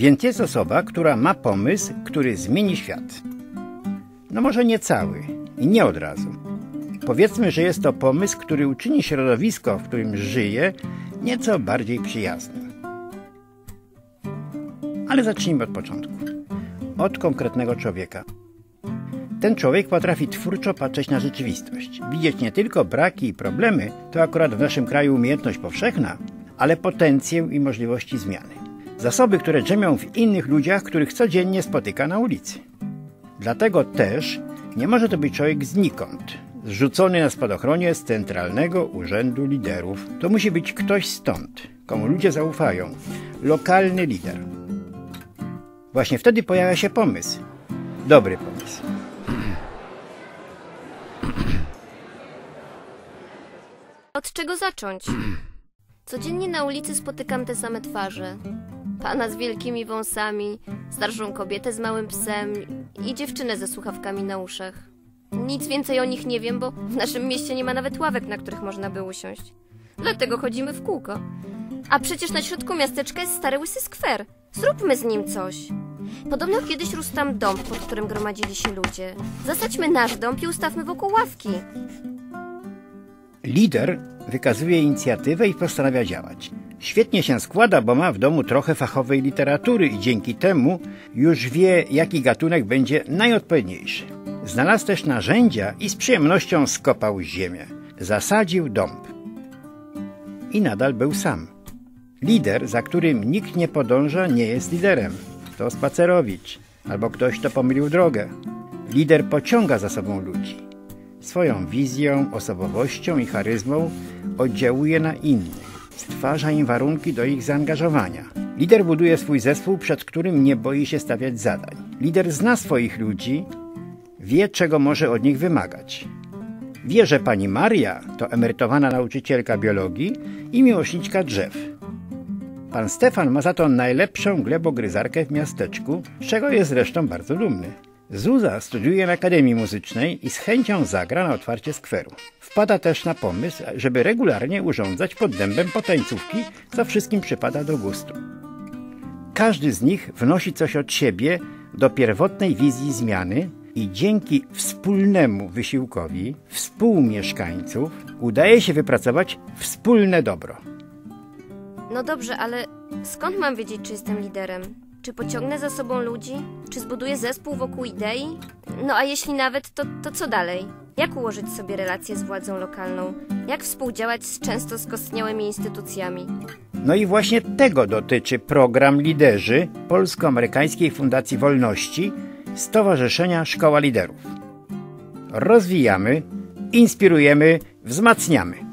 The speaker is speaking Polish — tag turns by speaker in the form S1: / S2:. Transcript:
S1: Więc jest osoba, która ma pomysł, który zmieni świat. No może nie cały i nie od razu. Powiedzmy, że jest to pomysł, który uczyni środowisko, w którym żyje, nieco bardziej przyjaznym. Ale zacznijmy od początku. Od konkretnego człowieka. Ten człowiek potrafi twórczo patrzeć na rzeczywistość, widzieć nie tylko braki i problemy, to akurat w naszym kraju umiejętność powszechna, ale potencję i możliwości zmiany. Zasoby, które drzemią w innych ludziach, których codziennie spotyka na ulicy. Dlatego też nie może to być człowiek znikąd, zrzucony na spadochronie z Centralnego Urzędu Liderów. To musi być ktoś stąd, komu ludzie zaufają. Lokalny lider. Właśnie wtedy pojawia się pomysł. Dobry pomysł.
S2: Od czego zacząć? Codziennie na ulicy spotykam te same twarze. Pana z wielkimi wąsami, starszą kobietę z małym psem i dziewczynę ze słuchawkami na uszach. Nic więcej o nich nie wiem, bo w naszym mieście nie ma nawet ławek, na których można by usiąść. Dlatego chodzimy w kółko. A przecież na środku miasteczka jest stary łysy skwer. Zróbmy z nim coś. Podobno kiedyś rósł tam dom, pod którym gromadzili się ludzie. Zasadźmy nasz dom i ustawmy wokół ławki.
S1: Lider wykazuje inicjatywę i postanawia działać. Świetnie się składa, bo ma w domu trochę fachowej literatury i dzięki temu już wie, jaki gatunek będzie najodpowiedniejszy. Znalazł też narzędzia i z przyjemnością skopał ziemię. Zasadził dąb. I nadal był sam. Lider, za którym nikt nie podąża, nie jest liderem. To spacerowicz albo ktoś, kto pomylił drogę. Lider pociąga za sobą ludzi. Swoją wizją, osobowością i charyzmą oddziałuje na innych. Stwarza im warunki do ich zaangażowania. Lider buduje swój zespół, przed którym nie boi się stawiać zadań. Lider zna swoich ludzi, wie, czego może od nich wymagać. Wie, że pani Maria to emerytowana nauczycielka biologii i miłośniczka drzew. Pan Stefan ma za to najlepszą glebogryzarkę w miasteczku, z czego jest zresztą bardzo dumny. Zuza studiuje na Akademii Muzycznej i z chęcią zagra na otwarcie skweru. Wpada też na pomysł, żeby regularnie urządzać pod dębem potańcówki, co wszystkim przypada do gustu. Każdy z nich wnosi coś od siebie do pierwotnej wizji zmiany i dzięki wspólnemu wysiłkowi współmieszkańców udaje się wypracować wspólne dobro.
S2: No dobrze, ale skąd mam wiedzieć, czy jestem liderem? Czy pociągnę za sobą ludzi? Czy zbuduję zespół wokół idei? No a jeśli nawet, to, to co dalej? Jak ułożyć sobie relacje z władzą lokalną? Jak współdziałać z często skostniałymi instytucjami?
S1: No i właśnie tego dotyczy program Liderzy Polsko-Amerykańskiej Fundacji Wolności Stowarzyszenia Szkoła Liderów. Rozwijamy, inspirujemy, wzmacniamy.